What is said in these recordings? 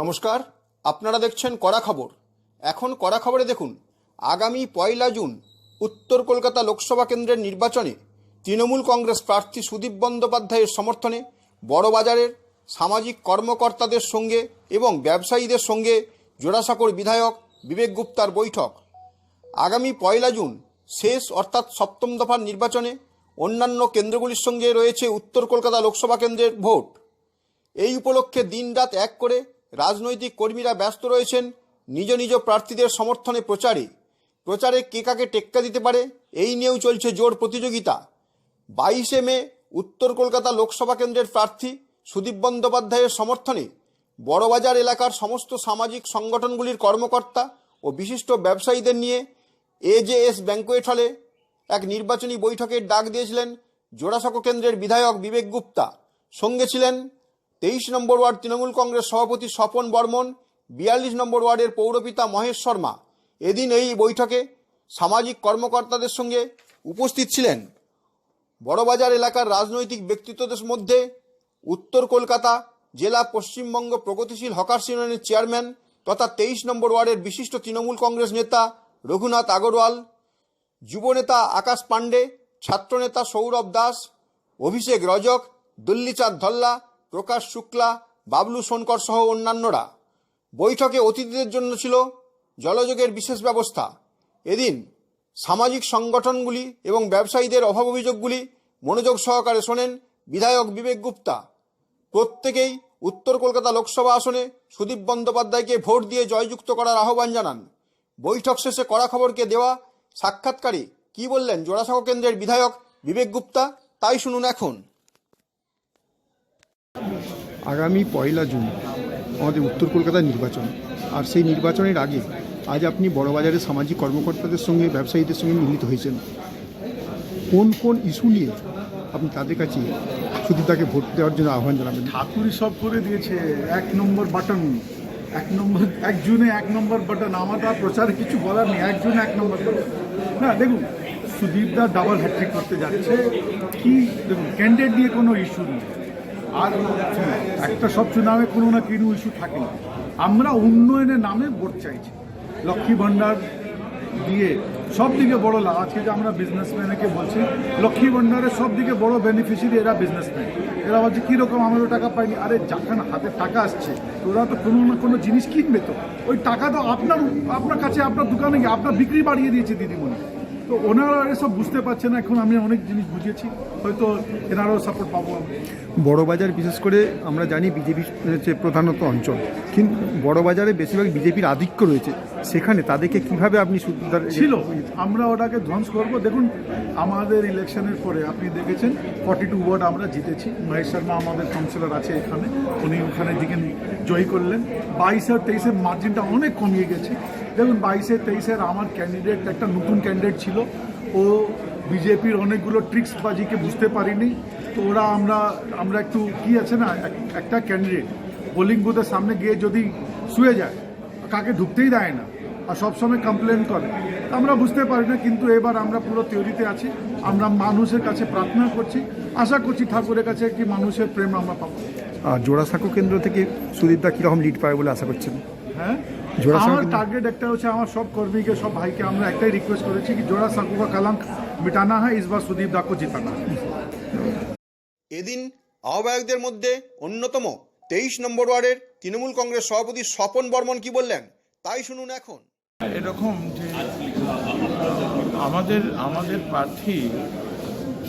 নমস্কার, আপনারা দেখছেন কড়া খবর। এখন কড়া খবরে দেখুন, আগামী পয়লা জুন উত্তর কলকাতা লোকসভা কেন্দ্রের নির্বাচনে তৃণমূল কংগ্রেস প্রার্থী সুদীপ বন্দ্যোপাধ্যায়ের সমর্থনে বড়বাজারের সামাজিক কর্মকর্তাদের সঙ্গে এবং ব্যবসায়ীদের সঙ্গে জোড়াসাঁকোর বিধায়ক বিবেক গুপ্তার বৈঠক। আগামী পয়লা জুন শেষ অর্থাৎ সপ্তম দফার নির্বাচনে অন্যান্য কেন্দ্রগুলির সঙ্গে রয়েছে উত্তর কলকাতা লোকসভা কেন্দ্রের ভোট। এই উপলক্ষে দিনরাত এক করে রাজনৈতিক কর্মীরা ব্যস্ত রয়েছেন, নিজ নিজ প্রার্থীদের সমর্থনে প্রচারে। প্রচারে কে কাকে টেক্কা দিতে পারে, এই নিয়েও চলছে জোর প্রতিযোগিতা। বাইশে মে, উত্তর কলকাতা লোকসভা কেন্দ্রের প্রার্থী সুদীপ বন্দ্যোপাধ্যায়ের সমর্থনে বড়বাজার এলাকার সমস্ত সামাজিক সংগঠনগুলির কর্মকর্তা ও বিশিষ্ট ব্যবসায়ীদের নিয়ে এজেএস ব্যাঙ্কোয়েট হলে এক নির্বাচনী বৈঠকের ডাক দিয়েছিলেন জোড়াসাঁকো কেন্দ্রের বিধায়ক বিবেক গুপ্তা। সঙ্গে ছিলেন তেইশ নম্বর ওয়ার্ড তৃণমূল কংগ্রেস সভাপতি স্বপন বর্মন, বিয়াল্লিশ নম্বর ওয়ার্ডের পৌরপিতা মহেশ শর্মা এদিন এই বৈঠকে সামাজিক কর্মকর্তাদের সঙ্গে উপস্থিত ছিলেন। বড়বাজার এলাকার রাজনৈতিক ব্যক্তিত্বদের মধ্যে উত্তর কলকাতা জেলা পশ্চিমবঙ্গ প্রগতিশীল হকার্স ইউনিয়নের চেয়ারম্যান তথা তেইশ নম্বর ওয়ার্ডের বিশিষ্ট তৃণমূল কংগ্রেস নেতা রঘুনাথ আগরওয়াল যুবনেতা আকাশ পাণ্ডে ছাত্রনেতা সৌরভ দাস, অভিষেক রজক, দুল্লিচাঁদ ধল্লা প্রকাশ শুক্লা, বাবলু সোনকর সহ অন্যান্যরা। বৈঠকে অতিথিদের জন্য ছিল জলযোগের বিশেষ ব্যবস্থা। এদিন সামাজিক সংগঠনগুলি এবং ব্যবসায়ীদের অভাব অভিযোগগুলি মনোযোগ সহকারে শোনেন বিধায়ক বিবেক গুপ্তা। প্রত্যেকেই উত্তর কলকাতা লোকসভা আসনে সুদীপ বন্দ্যোপাধ্যায়কে ভোট দিয়ে জয়যুক্ত করার আহ্বান জানান। বৈঠক শেষে কড়া খবরকে দেওয়া সাক্ষাৎকারে কি বললেন জোড়াসাঁকো কেন্দ্রের বিধায়ক বিবেক গুপ্তা, তাই শুনুন এখন। আগামী পয়লা জুন আমাদের উত্তর কলকাতার নির্বাচন। আর সেই নির্বাচনের আগে আজ আপনি বড়বাজারের সামাজিক কর্মকর্তাদের সঙ্গে, ব্যবসায়ীদের সঙ্গে মিলিত হয়েছেন। কোন কোন ইস্যু নিয়ে আপনি তাদের কাছে সুদীপদাকে ভোট দেওয়ার জন্য আহ্বান জানাবেন? ঠাকুরই সব করে দিয়েছে। এক নম্বর বাটন। এক নম্বর, এক জুনে এক নম্বর বাটন। আমার তো আর প্রচারে কিছু বলার নেই। এক জুনে এক নম্বর বাটন। না, দেখুন সুদীপদা ডাবল হ্যাট্রিক করতে যাচ্ছে। কি, দেখুন ক্যান্ডিডেট নিয়ে কোনো ইস্যু নেই। আর একটা সব চুনাবে কোনো না কোনো ইস্যু থাকে না। আমরা উন্নয়নের নামে ভোট চাইছি। লক্ষ্মী ভাণ্ডার দিয়ে সব থেকে বড় লাভ আজকে যে আমরা বিজনেসম্যানকে বলছি, লক্ষ্মী ভাণ্ডারের সব থেকে বড় বেনিফিশিয়ারি এরা বিজনেসম্যান এরা বলছে, কীরকম আমারও টাকা পাইনি? আরে, যখন হাতে টাকা আসছে, ওরা তো কোনো না কোনো জিনিস কিনবে তো। ওই টাকা তো আপনার আপনার কাছে, আপনার দোকানে গিয়ে আপনার বিক্রি বাড়িয়ে দিয়েছে দিদিমণি। তো ওনারা এসব বুঝতে পারছে না এখন আমি অনেক জিনিস বুঝেছি হয়তো এনারাও সাপোর্ট পাবো বড়বাজার বিশেষ করে আমরা জানি বিজেপি হচ্ছে প্রধানত অঞ্চল কিন্তু বড়বাজারে বেশিরভাগ বিজেপির আধিক্য রয়েছে। সেখানে তাদেরকে কীভাবে আপনি ছিল আমরা ওটাকে ধ্বংস করব। দেখুন আমাদের ইলেকশনের পরে আপনি দেখেছেন ফর্টি টু ওয়ার্ড আমরা জিতেছি। মহেশ শর্মা আমাদের কাউন্সিলর আছে এখানে উনি ওখানে দিকে জয়ী করলেন। বাইশ আর তেইশের মার্জিনটা অনেক কমিয়ে গেছে। দেখুন বাইশে তেইশের আমার ক্যান্ডিডেট একটা নতুন ক্যান্ডিডেট ছিল। ও বিজেপির অনেকগুলো ট্রিক্স বাজিকে বুঝতে পারিনি। তো ওরা আমরা আমরা একটু কি আছে না একটা ক্যান্ডিডেট পোলিং বুথের সামনে গিয়ে যদি শুয়ে যায় কাকে ঢুকতেই দেয় না আর সবসময় কমপ্লেন করে আমরা বুঝতে পারি না কিন্তু এবার আমরা পুরো তৈরিতে আছি। আমরা মানুষের কাছে প্রার্থনা করছি। আশা করছি ঠাকুরের কাছে কি মানুষের প্রেম আমরা পাবো। আর জোড়াসাঁকো কেন্দ্র থেকে সুদীপদা কীরকম লিড পাবে বলে আশা করছেন? হ্যাঁ? আমার কিন্তু- টার্গেট একটা হচ্ছে আমার সব কর্মীকে সব ভাইকে আমরা একটাই রিকোয়েস্ট করেছি কি জোড়া সাঁকু का कलंक मिटाना है इस बार सुदीप दा को जिताना है এদিন আহ্বায়কদের মধ্যে অন্যতম তেইশ নম্বর ওয়ার্ডের তৃণমূল কংগ্রেস সভাপতি স্বপন বর্মন কি বললেন তাই শুনুন এখন এরকম যে আমাদের আমাদের প্রার্থী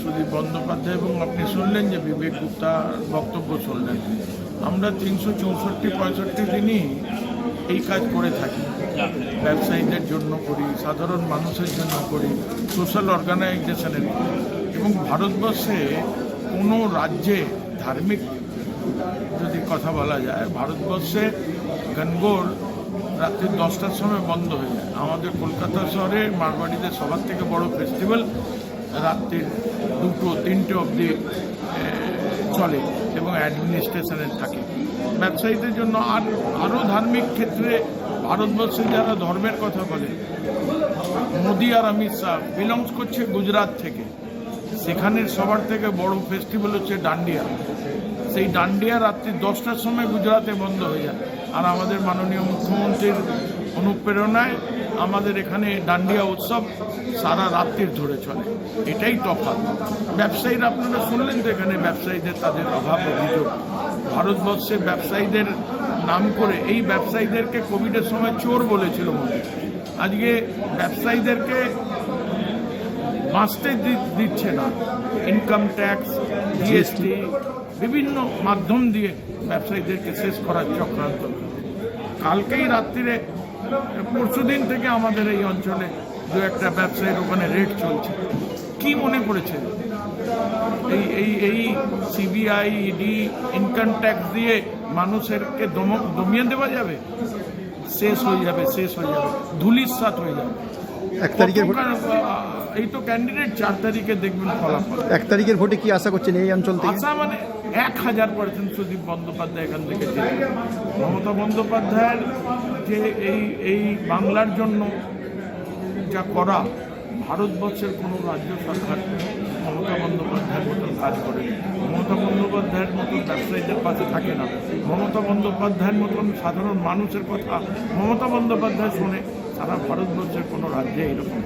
সুদীপ বন্দ্যোপাধ্যায় এবং আপনি শুনলেন যে বিবেক গুপ্তার বক্তব্য শুনলেন আমরা তিনশো চৌষট্টি পঁয়ষট্টি দিনই এই কাজ করে থাকি। ব্যবসায়ীদের জন্য করি, সাধারণ মানুষের জন্য করি সোশ্যাল অর্গানাইজেশনের এবং ভারতবর্ষে কোনো রাজ্যে ধার্মিক যদি কথা বলা যায়, ভারতবর্ষে গনগোর রাত্রি দশটার সময় বন্ধ হয়ে যায়। আমাদের কলকাতা শহরে মারবাড়িতে সবার থেকে বড় ফেস্টিভ্যাল রাত্রি দুটো, তিনটে অবধি চলে এবং অ্যাডমিনিস্ট্রেশনে থাকে। ব্যবসায়ীদের জন্য আর আরও ধার্মিক ক্ষেত্রে ভারতবর্ষে যারা ধর্মের কথা বলে, মোদি আর অমিত শাহ বিলংস করছে গুজরাট থেকে। সেখানের সবার থেকে বড় ফেস্টিভ্যাল হচ্ছে ডান্ডিয়া। সেই ডান্ডিয়া রাত্রি দশটার সময় গুজরাটে বন্ধ হয়ে যায়। আর আমাদের মাননীয় মুখ্যমন্ত্রীর অনুপ্রেরণায় আমাদের এখানে ডান্ডিয়া উৎসব সারা রাত্রির ধরে চলে। এটাই তফাৎ। ব্যবসায়ীরা আপনারা শুনলেন তো এখানে ব্যবসায়ীদের তাদের অভাব অভিযোগ। ভারতবর্ষে ব্যবসায়ীদের নাম করে এই ব্যবসায়ীদেরকে কোভিডের সময় চোর বলেছিল মোদী। আজকে ব্যবসায়ীদেরকে বাঁচতে দিচ্ছে না। Income tax GST. বিভিন্ন মাধ্যম দিয়ে ব্যবসায়ীদেরকে শেষ করার চক্রান্ত। কালকেই রাত্রিরে পরশু দিন থেকে আমাদের এই অঞ্চলে দু একটা ব্যবসায়ীর ওখানে রেট চলছে। কি মনে করেছে? এই এই এই সিবিআই ইডি ইনকাম ট্যাক্স দিয়ে মানুষেরকে দম- দমিয়ে দেওয়া যাবে? শেষ হয়ে যাবে শেষ হয়ে যাবে। ধুলির সাথ হয়ে যাবে। এক তারিখের এই তো ক্যান্ডিডেট চার তারিখে দেখবেন ফলাফল। এক তারিখের ভোটে কি আশা করছেন এই অঞ্চল থেকে? আশা মানে এক হাজার পার্সেন্ট সুদীপ বন্দ্যোপাধ্যায় এখান থেকে মমতা বন্দ্যোপাধ্যায়ের যে এই এই বাংলার জন্য যা করা ভারতবর্ষের কোনো রাজ্য সরকার মমতা বন্দ্যোপাধ্যায়ের মতন কাজ করে মমতা বন্দ্যোপাধ্যায়ের মতন ব্যবসায়ীদের পাশে থাকে না। মমতা বন্দ্যোপাধ্যায়ের মতন সাধারণ মানুষের কথা মমতা বন্দ্যোপাধ্যায় শুনে। সারা ভারতবর্ষের কোনো রাজ্যে এরকম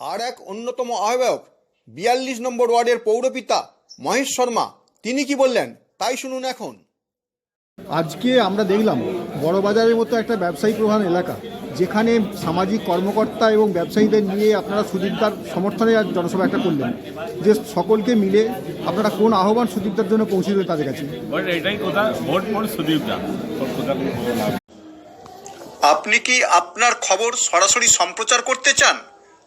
আর এক অন্যতম আহ্বায়ক, বিয়াল্লিশ নম্বর ওয়ার্ডের পৌরপিতা মহেশ শর্মা, তিনি কি বললেন? তাই শুনুন এখন। আজকে আমরা দেখলাম বড়বাজারের মতো একটা ব্যবসায়ী প্রধান এলাকা যেখানে সামাজিক কর্মকর্তা এবং ব্যবসায়ীদের নিয়ে আপনারা সুদীপদার সমর্থনে আজ জনসভা একটা করলেন। যে সকলকে মিলে আপনারা কোন আহ্বান সুদীপদার জন্য পৌঁছে দেবেন তাদের কাছে? এটাই কথা। ভোট ভোট সুদীপ আপনি কি আপনার খবর সরাসরি সম্প্রচার করতে চান?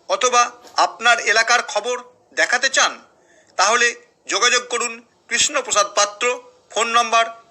অথবা আপনার এলাকার খবর দেখাতে চান? তাহলে যোগাযোগ করুন Krishnaprasad Patra phone number